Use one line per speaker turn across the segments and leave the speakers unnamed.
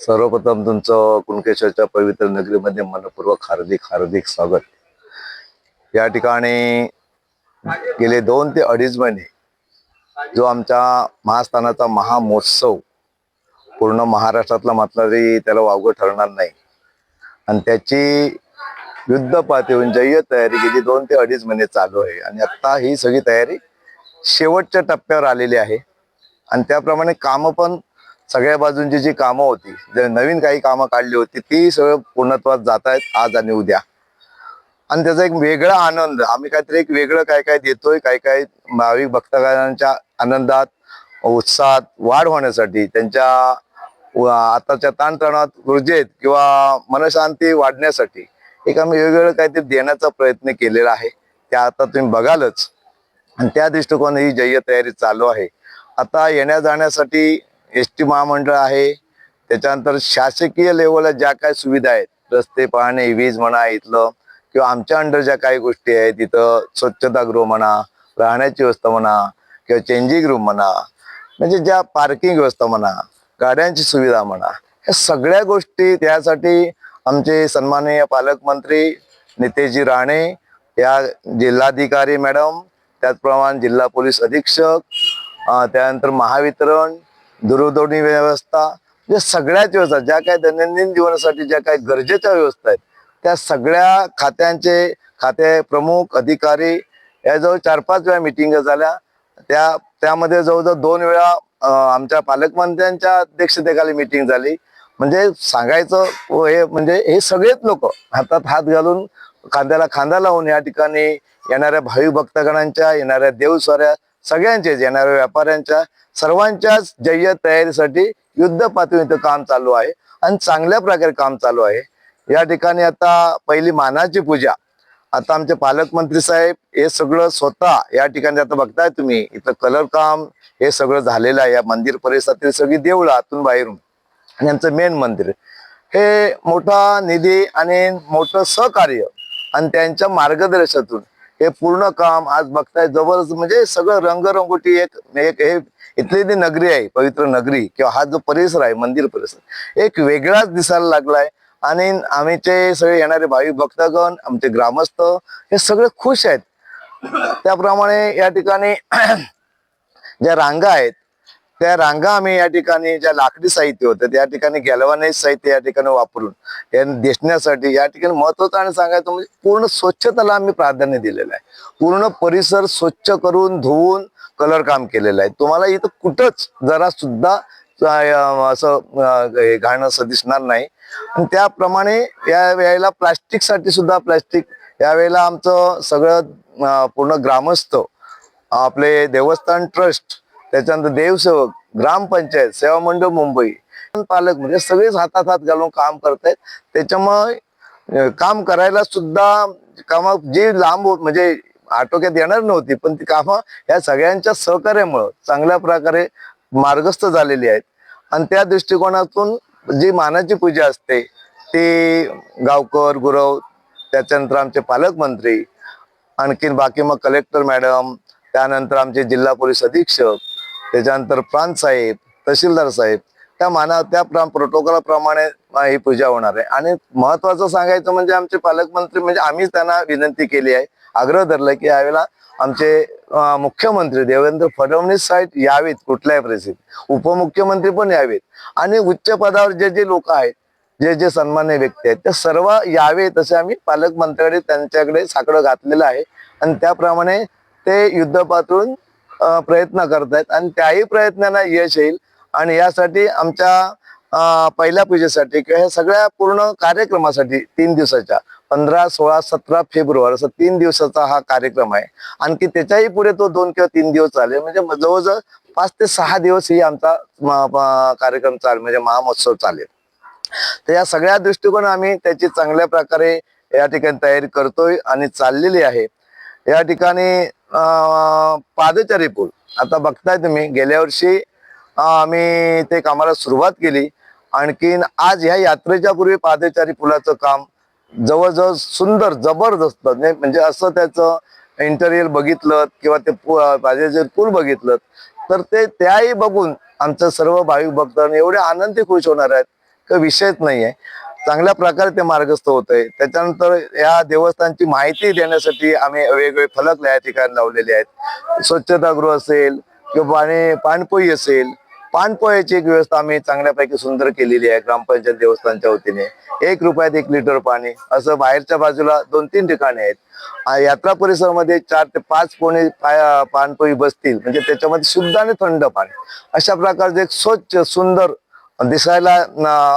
सर्वप्रथम तुमचं कुणकेश्वरच्या पवित्र नगरीमध्ये मनपूर्वक हार्दिक हार्दिक स्वागत. या ठिकाणी गेले दोन ते अडीच महिने जो आमच्या महास्थानाचा महामहोत्सव पूर्ण महाराष्ट्रातला म्हटलं तरी त्याला वावगं ठरणार नाही. आणि त्याची युद्ध पातळीहून जय्य तयारी गेली दोन ते अडीच महिने चालू आहे. आणि आत्ता ही सगळी तयारी शेवटच्या टप्प्यावर आलेली आहे. आणि त्याप्रमाणे कामं पण सगळ्या बाजूंची जी कामं होती जे नवीन काही कामं काढली होती ती सगळं पूर्णत्वात जात आहेत आज आणि उद्या. आणि त्याचा एक वेगळा आनंद आम्ही काहीतरी एक वेगळं काय काय देतोय काय काय भाविक भक्तगणांच्या आनंदात उत्साहात वाढ होण्यासाठी त्यांच्या आताच्या ताणतणावात ऊर्जेत किंवा मनशांती वाढण्यासाठी एक आम्ही वेगवेगळं काहीतरी देण्याचा प्रयत्न केलेला आहे. ते आता तुम्ही बघालच. आणि त्या दृष्टिकोन ही जय्य तयारी चालू आहे. आता येण्या जाण्यासाठी एस टी महामंडळ आहे. त्याच्यानंतर शासकीय लेवलला ज्या काय सुविधा आहेत रस्ते पाहणे वीज म्हणा इथलं किंवा आमच्या अंडर ज्या काही गोष्टी आहेत तिथं स्वच्छतागृह म्हणा राहण्याची व्यवस्था म्हणा किंवा चेंजिंग रूम म्हणा म्हणजे ज्या पार्किंग व्यवस्था म्हणा गाड्यांची सुविधा म्हणा ह्या सगळ्या गोष्टी त्यासाठी आमचे सन्माननीय पालकमंत्री नितेशजी राणे या जिल्हाधिकारी मॅडम त्याचप्रमाणे जिल्हा पोलीस अधीक्षक त्यानंतर महावितरण दूरध्वनी व्यवस्था या सगळ्याच व्यवस्था ज्या काही दैनंदिन जीवनासाठी ज्या काही गरजेच्या व्यवस्था आहेत त्या सगळ्या खात्यांचे खाते प्रमुख अधिकारी याजवळ चार पाच वेळा मिटिंग झाल्या. त्या त्यामध्ये जवळजवळ दोन वेळा आमच्या पालकमंत्र्यांच्या अध्यक्षतेखाली मिटिंग झाली. म्हणजे सांगायचं हे म्हणजे हे सगळेच लोक हातात हात घालून खांद्याला खांदा लावून या ठिकाणी येणाऱ्या भावी भक्तगणांच्या येणाऱ्या देवसऱ्या सगळ्यांचेच येणाऱ्या व्यापाऱ्यांच्या सर्वांच्याच जय्य तयारीसाठी युद्ध पातळीवर काम चालू आहे आणि चांगल्या प्रकारे काम चालू आहे. या ठिकाणी आता पहिली मानाची पूजा. आता आमचे पालकमंत्री साहेब हे सगळं स्वतः या ठिकाणी आता बघताय तुम्ही. इथं कलर काम हे सगळं झालेलं आहे. या मंदिर परिसरातील सगळी देवळं आतून बाहेरून. यांचं मेन मंदिर. हे मोठा निधी आणि मोठं सहकार्य आणि त्यांच्या मार्गदर्शनातून हे पूर्ण काम आज बघताय जबरदस्त म्हणजे सगळं रंगरंगोटी एक एक हे इथली जी नगरी आहे पवित्र नगरी किंवा हा जो परिसर आहे मंदिर परिसर एक वेगळाच दिसायला लागलाय. आणि आम्हीचे सगळे येणारे भावी भक्तगण आमचे ग्रामस्थ हे सगळे खुश आहेत. त्याप्रमाणे या ठिकाणी ज्या रांगा आहेत त्या रांगा आम्ही या ठिकाणी ज्या लाकडी साहित्य होतं त्या ठिकाणी गॅलवानाईज साहित्य या ठिकाणी वापरून या दिसण्यासाठी या ठिकाणी महत्वाचं आणि सांगायचं म्हणजे पूर्ण स्वच्छतेला आम्ही प्राधान्य दिलेलं आहे. पूर्ण परिसर स्वच्छ करून धुवून कलर काम केलेलं आहे. तुम्हाला इथं कुठंच जरा सुद्धा असं हे घाण असं दिसणार नाही. आणि त्याप्रमाणे या वेळेला प्लास्टिकसाठी सुद्धा प्लास्टिक यावेळेला आमचं सगळं पूर्ण ग्रामस्थ आपले देवस्थान ट्रस्ट त्याच्यानंतर देवसेवक ग्रामपंचायत सेवा मंडळ मुंबई. पालक म्हणजे सगळेच हातात हात घालून काम करतायत. त्याच्यामुळे काम करायला सुद्धा कामा जी लांब म्हणजे आटोक्यात येणार नव्हती पण ती कामं या सगळ्यांच्या सहकार्यामुळं चांगल्या प्रकारे मार्गस्थ झालेली आहेत. आणि त्या दृष्टिकोनातून जी मानाची पूजा असते ती गावकर गुरव त्याच्यानंतर आमचे पालकमंत्री आणखीन बाकी मग कलेक्टर मॅडम त्यानंतर आमचे जिल्हा पोलीस अधीक्षक त्याच्यानंतर प्रांत साहेब तहसीलदार साहेब त्या माना त्या प्रोटोकॉलप्रमाणे ही पूजा होणार आहे. आणि महत्वाचं सांगायचं म्हणजे आमचे पालकमंत्री म्हणजे आम्हीच त्यांना विनंती केली आहे. आग्रह धरला की यावेळेला आमचे मुख्यमंत्री देवेंद्र फडणवीस साहेब यावेत कुठल्याही परिस्थितीत. उपमुख्यमंत्री पण यावेत. आणि उच्च पदावर जे जे लोक आहेत जे जे सन्मान्य व्यक्ती आहेत ते सर्व यावेत असे आम्ही पालकमंत्र्याकडे त्यांच्याकडे साकडं घातलेलं आहे. आणि त्याप्रमाणे ते युद्ध पातळून प्रयत्न करतायत आणि त्याही प्रयत्नांना यश येईल. आणि यासाठी आमच्या पहिल्या पूजेसाठी किंवा ह्या सगळ्या पूर्ण कार्यक्रमासाठी तीन दिवसाच्या पंधरा सोळा सतरा फेब्रुवारी असं तीन दिवसाचा हा कार्यक्रम आहे. आणखी त्याच्याही पुढे तो दोन किंवा तीन दिवस चालेल. म्हणजे जवळजवळ पाच ते सहा दिवस ही आमचा कार्यक्रम चालेल. म्हणजे महामहोत्सव चालेल. तर या सगळ्या दृष्टिकोन आम्ही त्याची चांगल्या प्रकारे या ठिकाणी तयारी करतोय आणि चाललेली आहे. या ठिकाणी पादचारी पूल आता बघताय तुम्ही गेल्या वर्षी आम्ही ते कामाला सुरुवात केली. आणखीन आज ह्या यात्रेच्या पूर्वी पादचारी पुलाचं काम जवळजवळ सुंदर जबरदस्त म्हणजे म्हणजे असं त्याचं इंटेरियर बघितलं किंवा ते पु- पादचारी पूल बघितलं तर ते त्याही बघून आमचं सर्व भाविक भक्त एवढे आनंदी खुश होणार आहेत का विषयच नाही आहे चांगल्या प्रकारे ते मार्गस्थ होत आहे त्याच्यानंतर या देवस्थानची माहिती देण्यासाठी आम्ही वेगवेगळे फलक या ठिकाणी लावलेले आहेत. स्वच्छतागृह असेल किंवा पाणी पाणपोई असेल पाणपोयाची एक व्यवस्था आम्ही चांगल्यापैकी सुंदर केलेली आहे ग्रामपंचायत देवस्थानच्या वतीने. एक रुपयात एक लिटर पाणी असं बाहेरच्या बाजूला दोन तीन ठिकाणी आहेत. यात्रा परिसरामध्ये चार ते पाच कोणी पाणपोई बसतील म्हणजे त्याच्यामध्ये शुद्ध आणि थंड पाणी. अशा प्रकारचे एक स्वच्छ सुंदर दिसायला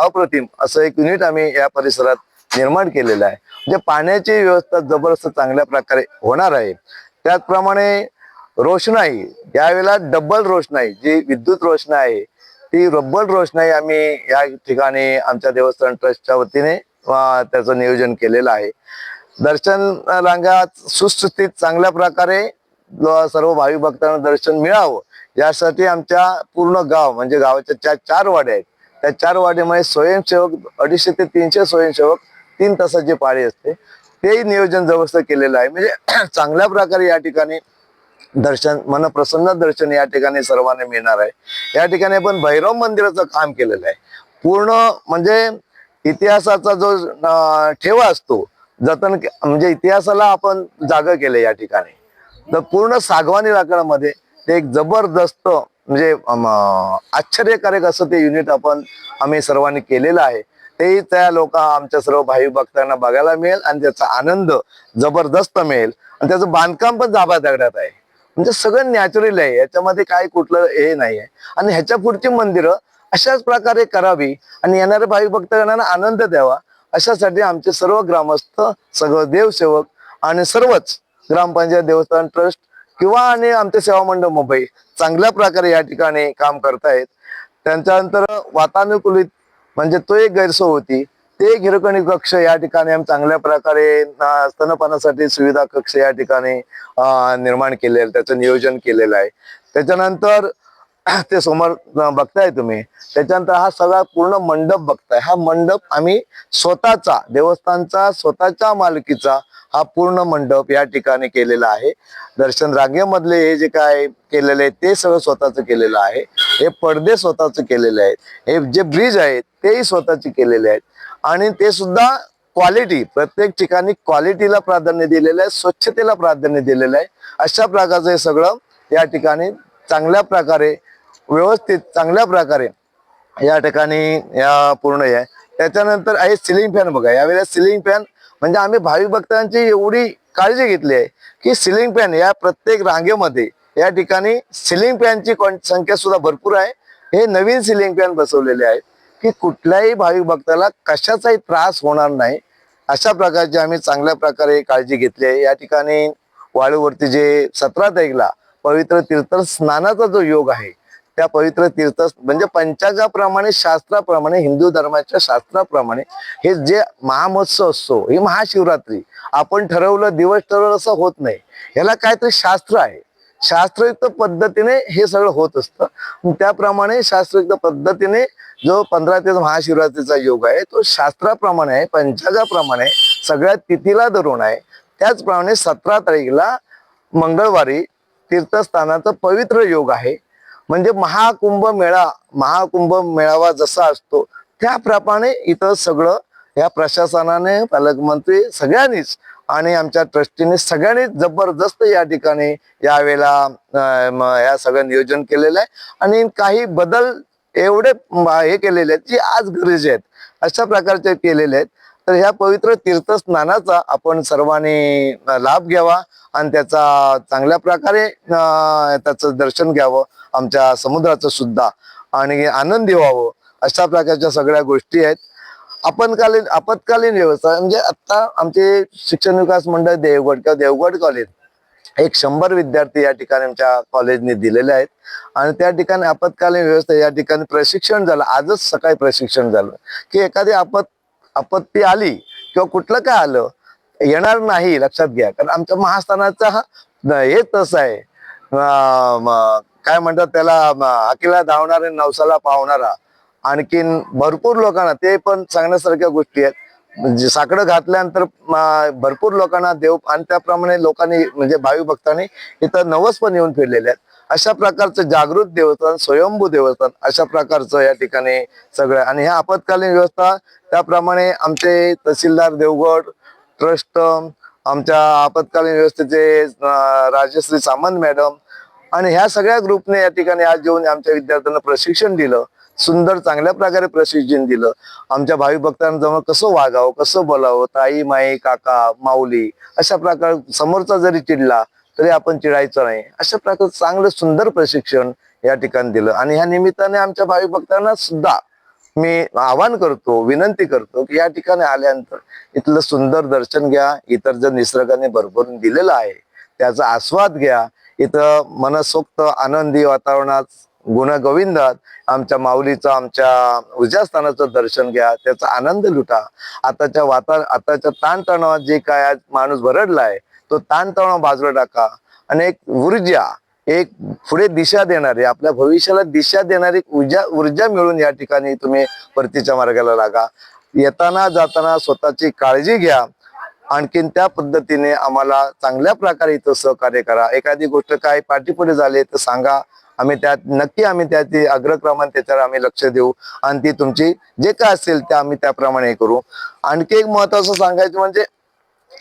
अप्रतिम असं एक युनिट आम्ही या परिसरात निर्माण केलेलं आहे. म्हणजे पाण्याची व्यवस्था जबरदस्त चांगल्या प्रकारे होणार आहे. त्याचप्रमाणे रोषणाई यावेळेला डबल रोषणाई जी विद्युत रोषणाई आहे ती रब्बल रोषणाई आम्ही या ठिकाणी आमच्या देवस्थान ट्रस्टच्या वतीने त्याचं नियोजन केलेलं आहे. दर्शन रांगात सुस्थितीत चांगल्या प्रकारे सर्व भाविक भक्तांना दर्शन मिळावं यासाठी आमच्या पूर्ण गाव म्हणजे गावाच्या चार वाड्या आहेत. त्या चार वाडीमध्ये स्वयंसेवक अडीचशे ते तीनशे स्वयंसेवक तीन तासाची पाळी असते. तेही नियोजन व्यवस्था केलेलं आहे. म्हणजे चांगल्या प्रकारे या ठिकाणी दर्शन मन प्रसन्न दर्शन या ठिकाणी सर्वांना मिळणार आहे. या ठिकाणी आपण भैरव मंदिराचं काम केलेलं आहे. पूर्ण म्हणजे इतिहासाचा जो ठेवा असतो जतन म्हणजे इतिहासाला आपण जागा केलं या ठिकाणी. तर पूर्ण सागवानी लाकडामध्ये ते एक जबरदस्त म्हणजे आश्चर्यकारक असं ते युनिट आपण आम्ही सर्वांनी केलेलं आहे. तेही त्या लोक आमच्या सर्व भाई भक्तांना बघायला मिळेल आणि त्याचा आनंद जबरदस्त मिळेल. आणि त्याचं बांधकाम पण जाबा दगडात आहे. म्हणजे सगळं नॅचरल आहे. याच्यामध्ये काय कुठलं हे नाही आहे आणि ह्याच्या पुढची मंदिरं अशाच प्रकारे करावी आणि येणाऱ्या भावी भक्तांना आनंद द्यावा. अशासाठी आमचे सर्व ग्रामस्थ सगळं देवसेवक आणि सर्वच ग्रामपंचायत देवस्थान ट्रस्ट किंवा आणि आमचे सेवा मंडळ मुंबई चांगल्या प्रकारे या ठिकाणी काम करतायत. त्यांच्यानंतर वातानुकूलित म्हणजे तो एक गैरसोय होती. ते गिरकणी कक्ष या ठिकाणी आम्ही चांगल्या प्रकारे स्तनपानासाठी सुविधा कक्ष या ठिकाणी निर्माण केलेलं त्याचं नियोजन केलेलं आहे. त्याच्यानंतर ते समोर बघताय तुम्ही. त्याच्यानंतर हा सगळा पूर्ण मंडप बघताय. हा मंडप आम्ही स्वतःचा देवस्थानचा स्वतःच्या मालकीचा हा पूर्ण मंडप या ठिकाणी केलेला आहे. दर्शन रांगेमधले हे जे काय केलेले आहे ते सगळं स्वतःचं केलेलं आहे. हे पडदे स्वतःच केलेले आहेत. हे जे ब्रिज आहेत तेही स्वतःचे केलेले आहेत. आणि ते सुद्धा क्वालिटी प्रत्येक ठिकाणी क्वालिटीला प्राधान्य दिलेलं आहे स्वच्छतेला प्राधान्य दिलेलं आहे. अशा प्रकारचं हे सगळं या ठिकाणी चांगल्या प्रकारे व्यवस्थित चांगल्या प्रकारे या ठिकाणी या पूर्ण आहे. त्याच्यानंतर आहे सिलिंग फॅन बघा. यावेळेला सिलिंग फॅन म्हणजे आम्ही भाविक भक्तांची एवढी काळजी घेतली आहे की सिलिंग फॅन या प्रत्येक रांगेमध्ये या ठिकाणी सिलिंग फॅनची संख्या सुद्धा भरपूर आहे. हे नवीन सिलिंग फॅन बसवलेले आहेत की कुठल्याही भाविक भक्ताला कशाचाही त्रास होणार नाही. अशा प्रकारची आम्ही चांगल्या प्रकारे काळजी घेतली आहे. या ठिकाणी वाळूवरती जे सतरा तारीखला पवित्र तीर्थ स्नानाचा जो योग आहे त्या पवित्र तीर्थ म्हणजे पंचांगाप्रमाणे शास्त्राप्रमाणे हिंदू धर्माच्या शास्त्राप्रमाणे हे जे महामहोत्सव असतो ही महाशिवरात्री आपण ठरवलं दिवस ठरवलं असं होत नाही. याला काहीतरी शास्त्र आहे. शास्त्रयुक्त पद्धतीने हे सगळं होत असतं. त्याप्रमाणे शास्त्रयुक्त पद्धतीने जो पंधरा ते महाशिवरात्रीचा योग आहे तो शास्त्राप्रमाणे आहे पंचांगाप्रमाणे सगळ्या तिथीला धरून आहे. त्याचप्रमाणे सतरा तारीखला मंगळवारी तीर्थस्थानाचा पवित्र योग आहे. म्हणजे महाकुंभ मेळा महाकुंभ मेळावा जसा असतो त्याप्रमाणे इथं सगळं या प्रशासनाने पालकमंत्री सगळ्यांनीच आणि आमच्या ट्रस्टीने सगळ्यांनीच जबरदस्त या ठिकाणी यावेळेला या सगळं नियोजन केलेलं आहे. आणि काही बदल एवढे हे केलेले आहेत की आज गरजे आहेत अशा प्रकारचे केलेले आहेत. तर ह्या पवित्र तीर्थस्नानाचा आपण सर्वांनी लाभ घ्यावा आणि त्याचा चांगल्या प्रकारे त्याचं दर्शन घ्यावं आमच्या समुद्राचं सुद्धा. आणि आनंदी व्हावं. अशा प्रकारच्या सगळ्या गोष्टी आहेत. आपत्कालीन आपत्कालीन व्यवस्था म्हणजे आत्ता आमचे शिक्षण विकास मंडळ देवगड किंवा देवगड कॉलेज एक शंभर विद्यार्थी या ठिकाणी आमच्या कॉलेजने दिलेले आहेत. आणि त्या ठिकाणी आपत्कालीन व्यवस्था या ठिकाणी प्रशिक्षण झालं. आजच सकाळी प्रशिक्षण झालं. की एखादी आपत आपत्ती आली किंवा कुठलं काय आलं येणार नाही लक्षात घ्या. कारण आमच्या महास्थानाचा हे तसं आहे. काय म्हणतात त्याला म, अकिला धावणारे नवसाला पावणारा. आणखीन भरपूर लोकांना ते पण सांगण्यासारख्या गोष्टी आहेत. म्हणजे साकडं घातल्यानंतर भरपूर लोकांना देव आणि त्याप्रमाणे लोकांनी म्हणजे भावी भक्तांनी इथं नवस पण येऊन फिरलेले आहेत. अशा प्रकारचं जागृत देवस्थान स्वयंभू देवस्थान अशा प्रकारचं या ठिकाणी सगळं आणि ह्या आपत्कालीन व्यवस्था त्याप्रमाणे आमचे तहसीलदार देवगड ट्रस्ट आमच्या आपत्कालीन व्यवस्थेचे राजश्री सामंत मॅडम आणि ह्या सगळ्या ग्रुपने या ठिकाणी आज येऊन आमच्या विद्यार्थ्यांना प्रशिक्षण दिलं सुंदर चांगल्या प्रकारे प्रशिक्षण दिलं. आमच्या भावी भक्तांजवळ कसं वागावं कसं बोलावं ताई माई काका माऊली अशा प्रकार समोरचा जरी चिडला तरी आपण चिडायचं नाही. अशा प्रकारचं चांगलं सुंदर प्रशिक्षण या ठिकाणी दिलं. आणि ह्या निमित्ताने आमच्या भावी भक्तांना सुद्धा मी आवाहन करतो विनंती करतो की या ठिकाणी आल्यानंतर इथलं सुंदर दर्शन घ्या. इतर जर निसर्गाने भरभरून दिलेलं आहे त्याचा आस्वाद घ्या. इथं मनसोक्त आनंदी वातावरणात गुणगोविंदात आमच्या माऊलीचं आमच्या उजास्थानाचं दर्शन घ्या. त्याचा आनंद लुटा. आताच्या वाता आताच्या ताणतणावात जे काय आज माणूस भरडला आहे तो ताणतणाव बाजूला टाका आणि एक ऊर्जा एक पुढे दिशा देणारी आपल्या भविष्याला दिशा देणारी ऊर्जा ऊर्जा मिळून या ठिकाणी तुम्ही परतीच्या मार्गाला लागा. येताना जाताना स्वतःची काळजी घ्या. आणखीन त्या पद्धतीने आम्हाला चांगल्या प्रकारे इथं सहकार्य करा. एखादी गोष्ट काय पाठीपुढे झाली तर सांगा. आम्ही त्यात नक्की आम्ही त्यात अग्रक्रमाने त्याच्यावर आम्ही लक्ष देऊ आणि ती तुमची जे काय असेल ते आम्ही त्याप्रमाणे करू. आणखी एक महत्वाचं सांगायचं म्हणजे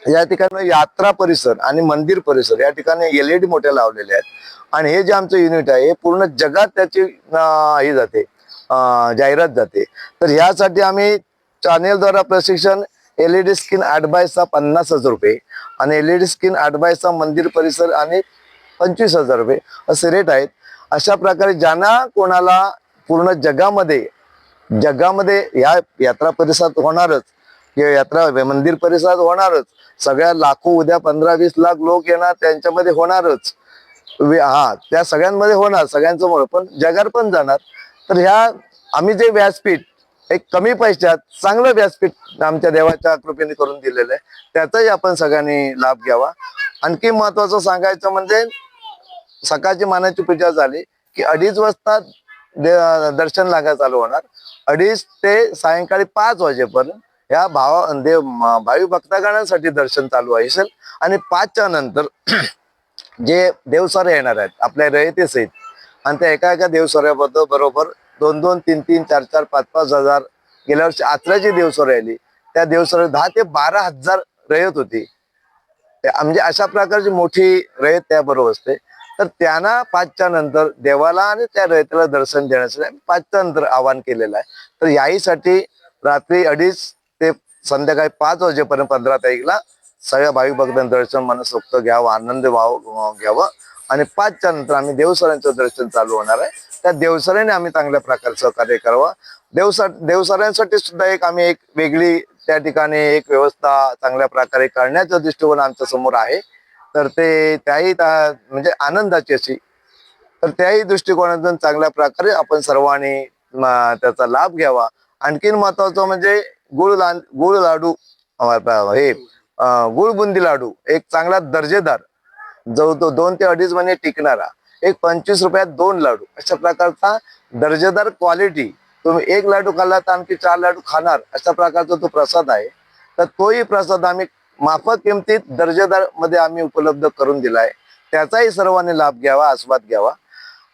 या ठिकाणी यात्रा परिसर आणि मंदिर परिसर या ठिकाणी एलईडी मोठ्या लावलेले आहेत. आणि हे जे आमचं युनिट आहे हे पूर्ण जगात त्याची हे जाते जाहिरात जाते. तर ह्यासाठी आम्ही चॅनेलद्वारा प्रशिक्षण एलईडी स्क्रीन ऍडवाइसचा पन्नास हजार रुपये आणि एलईडी स्क्रीन ऍडवाइसचा मंदिर परिसर आणि पंचवीस हजार रुपये असे रेट आहेत. अशा प्रकारे ज्यांना कोणाला पूर्ण जगामध्ये जगामध्ये या यात्रा परिसरात होणारच यात्रा मंदिर परिसरात होणारच. सगळ्या लाखो उद्या पंधरा वीस लाख लोक येणार त्यांच्यामध्ये होणारच. हा त्या सगळ्यांमध्ये होणार सगळ्यांसमोर. पण जगार पण जाणार. तर ह्या आम्ही जे व्यासपीठ एक कमी पैशात चांगलं व्यासपीठ आमच्या देवाच्या कृपेने करून दिलेलं आहे. त्याचाही आपण सगळ्यांनी लाभ घ्यावा. आणखी महत्वाचं सांगायचं म्हणजे सकाळची मानाची पूजा झाली की अडीच वाजता दर्शन लागा चालू होणार. अडीच ते सायंकाळी पाच वाजेपर्यंत या भावा देव भावी भक्तगणांसाठी दर्शन चालू आहे सर. आणि पाचच्या नंतर जे देवसारे येणार आहेत आपल्या रयते सहित आणि त्या एका एका देवसऱ्याबद्दल बरोबर दोन दोन तीन तीन चार चार पाच पाच हजार गेल्या वर्षी आचऱ्याची देवसरे आली. त्या देवसरे दहा ते बारा हजार रयत होती. म्हणजे अशा प्रकारची मोठी रयत त्याबरोबर असते. तर त्यांना पाचच्या नंतर देवाला आणि त्या रयतेला दर्शन देण्यासाठी पाचच्या नंतर आवाहन केलेलं आहे. तर याहीसाठी रात्री अडीच संध्याकाळी पाच वाजेपर्यंत पंधरा तारीखला सगळ्या भाविक भक्तांचं दर्शन मनसोक्त घ्यावं आनंद व्हावं घ्यावं. आणि पाचच्या नंतर आम्ही देवसऱ्यांचं दर्शन चालू होणार आहे. त्या देवसऱ्याने आम्ही चांगल्या प्रकारे सहकार्य करावं. देवसा देवसऱ्यांसाठी सुद्धा एक आम्ही एक वेगळी त्या ठिकाणी एक व्यवस्था चांगल्या प्रकारे करण्याचा दृष्टिकोन आमच्यासमोर आहे. तर ते त्याही त्या- म्हणजे आनंदाची अशी. तर त्याही दृष्टिकोनातून चांगल्या प्रकारे आपण सर्वांनी त्याचा लाभ घ्यावा. आणखीन महत्वाचं म्हणजे गुळ ला गुळ लाडू हे गुळ बुंदी लाडू एक चांगला दर्जेदार जो तो दोन ते अडीच महिने टिकणारा एक पंचवीस रुपयात दोन लाडू अशा प्रकारचा दर्जेदार क्वालिटी तुम्ही एक लाडू खाल्ला तर आणखी चार लाडू खाणार अशा प्रकारचा तो प्रसाद आहे. तर तोही प्रसाद आम्ही माफक किमतीत दर्जेदारमध्ये आम्ही उपलब्ध करून दिला आहे त्याचाही सर्वांनी लाभ घ्यावा आस्वाद घ्यावा.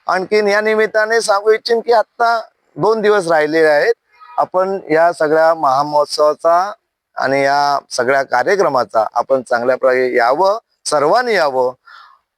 आणखीन या निमित्ताने सांगू इच्छिन की आता दोन दिवस राहिलेले आहेत. आपण या सगळ्या महामहोत्सवाचा आणि या सगळ्या कार्यक्रमाचा आपण चांगल्या प्रकारे यावं सर्वांनी यावं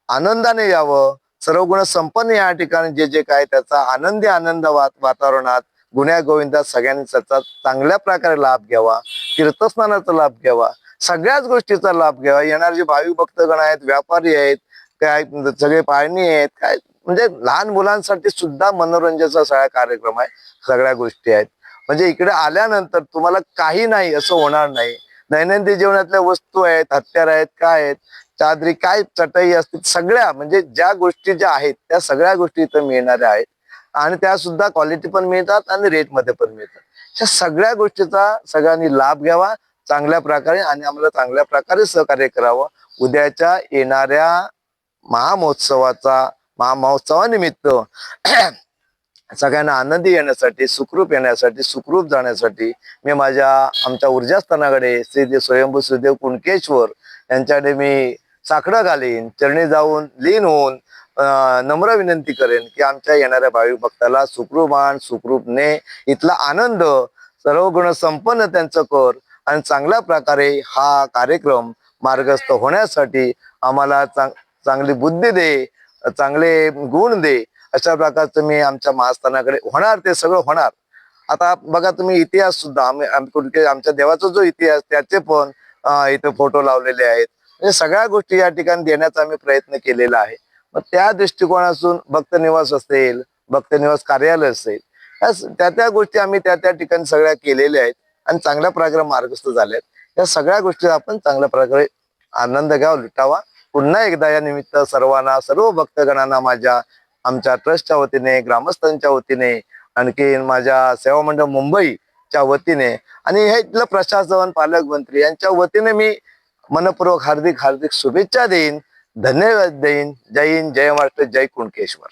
आनंदाने यावं सर्व गुण संपन्न या ठिकाणी जे जे काय त्याचा आनंदी आनंद वातावरणात गुन्ह्या गोविंदात सगळ्यांनी त्याचा चांगल्या प्रकारे लाभ घ्यावा तीर्थस्नानाचा लाभ घ्यावा सगळ्याच गोष्टीचा लाभ घ्यावा. येणारे जे भाविक भक्तगण आहेत व्यापारी आहेत काय सगळे पाळणी आहेत काय म्हणजे लहान मुलांसाठी सुद्धा मनोरंजनाचा सगळा कार्यक्रम आहे सगळ्या गोष्टी आहेत. म्हणजे इकडे आल्यानंतर तुम्हाला काही नाही असं होणार नाही. दैनंदिन जीवनातल्या वस्तू आहेत हत्यार आहेत काय आहेत चादरी काय चटई असतील सगळ्या म्हणजे ज्या गोष्टी ज्या आहेत त्या सगळ्या गोष्टी इथं मिळणाऱ्या आहेत. आणि त्या सुद्धा क्वालिटी पण मिळतात आणि रेटमध्ये पण मिळतात. ह्या सगळ्या गोष्टीचा सगळ्यांनी लाभ घ्यावा चांगल्या प्रकारे आणि आम्हाला चांगल्या प्रकारे सहकार्य करावं. उद्याच्या येणाऱ्या महामहोत्सवाचा महामहोत्सवानिमित्त सगळ्यांना आनंदी येण्यासाठी सुखरूप येण्यासाठी सुखरूप जाण्यासाठी मी माझ्या आमच्या ऊर्जास्थानाकडे श्रीदेव स्वयंभू श्रीदेव कुणकेश्वर यांच्याकडे मी साकडं घालीन चरणी जाऊन लीन होऊन नम्र विनंती करेन की आमच्या येणाऱ्या भाविक भक्ताला सुखरूप आणि सुखरूप ने. इथला आनंद सर्व गुण संपन्न त्यांचं कर आणि चांगल्या प्रकारे हा कार्यक्रम मार्गस्थ होण्यासाठी आम्हाला चांग चांगली बुद्धी दे चांगले गुण दे. अशा प्रकारचं मी आमच्या महास्थानाकडे होणार ते सगळं होणार. आता बघा तुम्ही इतिहास सुद्धा आम्ही कुठे आमच्या देवाचा जो इतिहास त्याचे पण इथे फोटो लावलेले आहेत. म्हणजे सगळ्या गोष्टी या ठिकाणी देण्याचा आम्ही प्रयत्न केलेला आहे. मग त्या दृष्टिकोनातून भक्त निवास असेल भक्त निवास कार्यालय असेल त्या त्या गोष्टी आम्ही त्या त्या ठिकाणी सगळ्या केलेल्या आहेत आणि चांगल्या प्रकारे मार्गस्थ झाल्यात आहेत या सगळ्या गोष्टी आपण चांगल्या प्रकारे आनंद घ्यावा लुटावा. पुन्हा एकदा या निमित्त सर्वांना सर्व भक्तगणांना माझ्या आमच्या ट्रस्टच्या वतीने ग्रामस्थांच्या वतीने आणखीन माझ्या सेवा मंडळ मुंबईच्या वतीने आणि हे इथलं प्रशासन पालकमंत्री यांच्या वतीने मी मनपूर्वक हार्दिक हार्दिक शुभेच्छा देईन धन्यवाद देईन. जय हिंद जय महाराष्ट्र जय कुणकेश्वर.